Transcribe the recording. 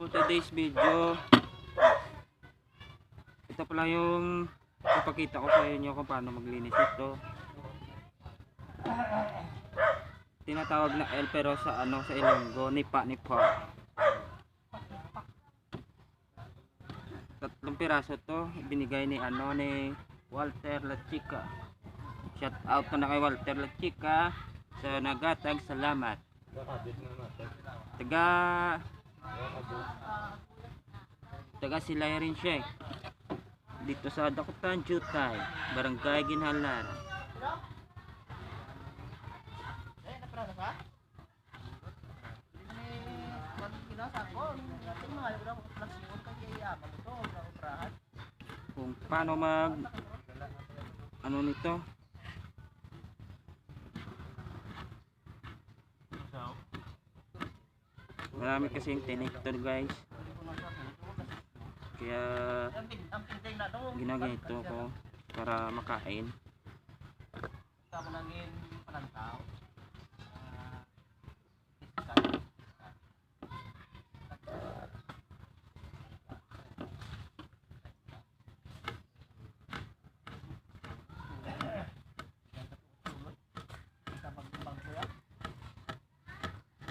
for today's video. Ito pala yung ipakita ko sa inyo kung paano maglinis ito. Tinatawag na L pero sa ano sa Ilonggo nipa nipa tatlong piraso to binigay ni ano ni Walter La Chica. Shout out ko na kay Walter La Chica. Sa nagatag salamat. Taga taga sila rin siya eh. dito sa Dakutan Jutay Barangay Ginhalan kung paano mag ano nito? Marami kasing tinector guys kaya ginaganito ko para makain Tama nangin panantaw.